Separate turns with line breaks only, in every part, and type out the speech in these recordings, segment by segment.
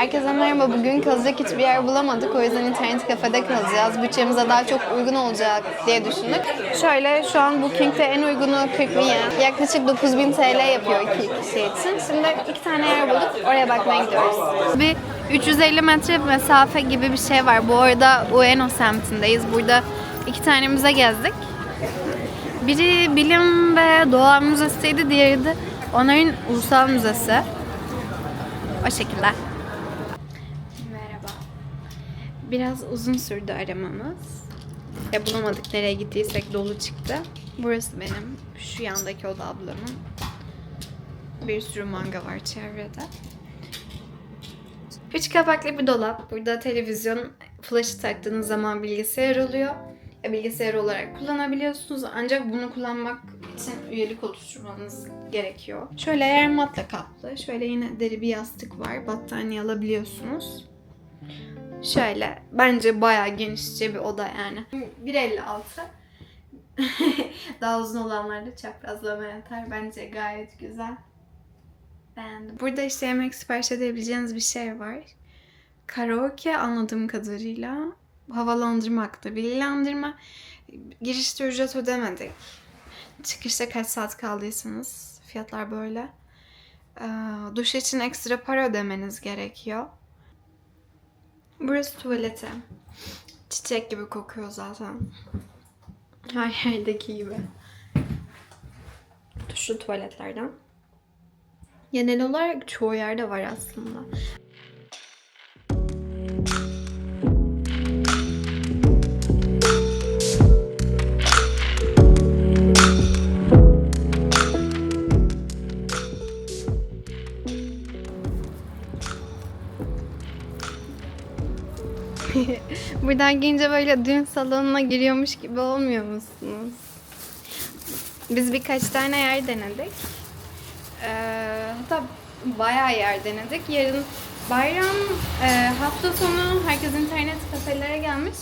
Herkese merhaba. Bugün kalacak hiçbir yer bulamadık. O yüzden internet kafede kalacağız. Bütçemize daha çok uygun olacak diye düşündük. Şöyle şu an Booking'de en uygunu 40 bin yen. Yaklaşık 9000 TL yapıyor iki kişi için. Şimdi iki tane yer bulduk. Oraya bakmaya gidiyoruz. Bir 350 metre mesafe gibi bir şey var. Bu arada Ueno semtindeyiz. Burada iki tane müze gezdik. Biri bilim ve doğa müzesiydi, diğeri de onların ulusal müzesi. O şekilde. Merhaba. Biraz uzun sürdü aramamız. Ya bulamadık nereye gittiysek dolu çıktı. Burası benim. Şu yandaki oda ablamın. Bir sürü manga var çevrede. Üç kapaklı bir dolap. Burada televizyon, flaşı taktığınız zaman bilgisayar oluyor. Bilgisayar olarak kullanabiliyorsunuz ancak bunu kullanmak için üyelik oluşturmanız gerekiyor. Şöyle yer matla kaplı. Şöyle yine deri bir yastık var. Battaniye alabiliyorsunuz. Şöyle bence bayağı genişçe bir oda yani. 1.56 Daha uzun olanlar da çaprazlama yatar. Bence gayet güzel. Beğendim. Burada işte yemek sipariş edebileceğiniz bir şey var. Karaoke anladığım kadarıyla havalandırmakta. Bilgilendirme. Girişte ücret ödemedik. Çıkışta kaç saat kaldıysanız fiyatlar böyle. Ee, duş için ekstra para ödemeniz gerekiyor. Burası tuvaleti. Çiçek gibi kokuyor zaten. Her yerdeki gibi. Duşlu tuvaletlerden. Genel olarak çoğu yerde var aslında. Buradan gelince böyle düğün salonuna giriyormuş gibi olmuyor musunuz? Biz birkaç tane yer denedik. Ee, hatta bayağı yer denedik. Yarın bayram e, hafta sonu herkes internet kafelere gelmiş.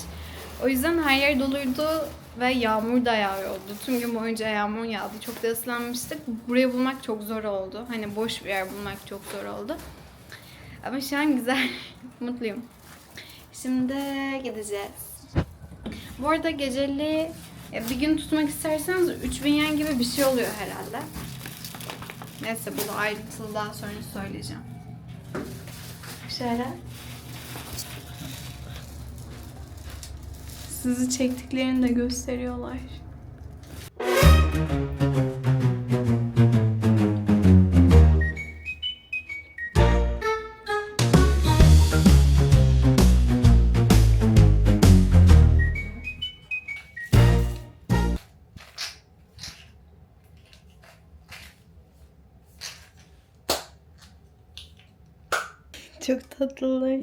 O yüzden her yer doluydu ve yağmur da yağıyordu. Tüm gün boyunca yağmur yağdı. Çok da ıslanmıştık. Burayı bulmak çok zor oldu. Hani boş bir yer bulmak çok zor oldu. Ama şu an güzel. Mutluyum. Şimdi gideceğiz. Bu arada geceli ya bir gün tutmak isterseniz 3000 yen gibi bir şey oluyor herhalde. Neyse bunu ayrıntılı daha sonra söyleyeceğim. Şöyle. Sizi çektiklerini de gösteriyorlar. Çok tatlılar.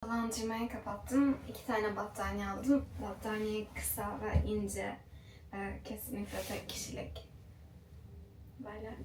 Havalandırmayı kapattım. İki tane battaniye aldım. Battaniye kısa ve ince. Ee, kesinlikle tek kişilik. Böyle.